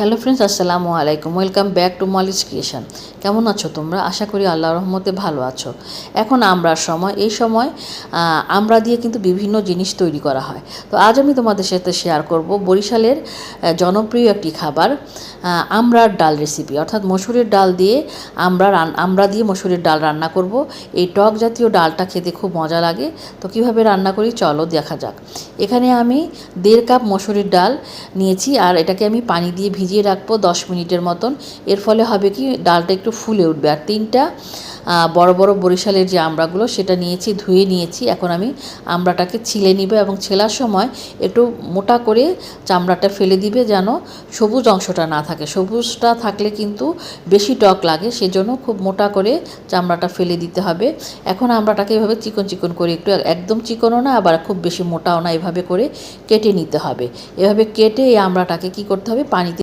Hello friends আসসালামু আলাইকুম welcome back to Molly's creation কেমন আছো তোমরা? আশা করি আল্লাহ রহমতে ভালো আছো। এখন আমরার সময় এই সময় আমরা দিয়ে কিন্তু বিভিন্ন জিনিস তৈরি করা হয়। তো আজ আমি তোমাদের সাথে শেয়ার করব বরিশালের জনপ্রিয় একটি খাবার আহ, আমড়ার ডাল রেসিপি অর্থাৎ মসুরের ডাল দিয়ে আমরা আমরা দিয়ে মসুরের ডাল রান্না করব। এই টক জাতীয় ডালটা খেতে খুব মজা লাগে। তো কীভাবে রান্না করি চলো দেখা যাক। এখানে আমি দেড় কাপ মসুরের ডাল নিয়েছি আর এটাকে আমি পানি দিয়ে ভিজিয়ে রাখব দশ মিনিটের মতন। এর ফলে হবে কি, ডালটা একটু ফুলে উঠবে। আর তিনটা বড় বড় বরিশালের যে আমড়াগুলো, সেটা নিয়েছি, ধুয়ে নিয়েছি। এখন আমি আমড়াটাকে ছিলে নিব এবং ছেলার সময় একটু মোটা করে চামড়াটা ফেলে দিবে যেন সবুজ অংশটা না থাকে। সবুজটা থাকলে কিন্তু বেশি টক লাগে, সেজন্য খুব মোটা করে চামড়াটা ফেলে দিতে হবে। এখন আমড়াটাকে এভাবে চিকন চিকন করে একটু, একদম চিকনও না, আবার খুব বেশি মোটাও না, এভাবে করে কেটে নিতে হবে। এভাবে কেটে এই আমড়াটাকে কি করতে হবে, পানিতে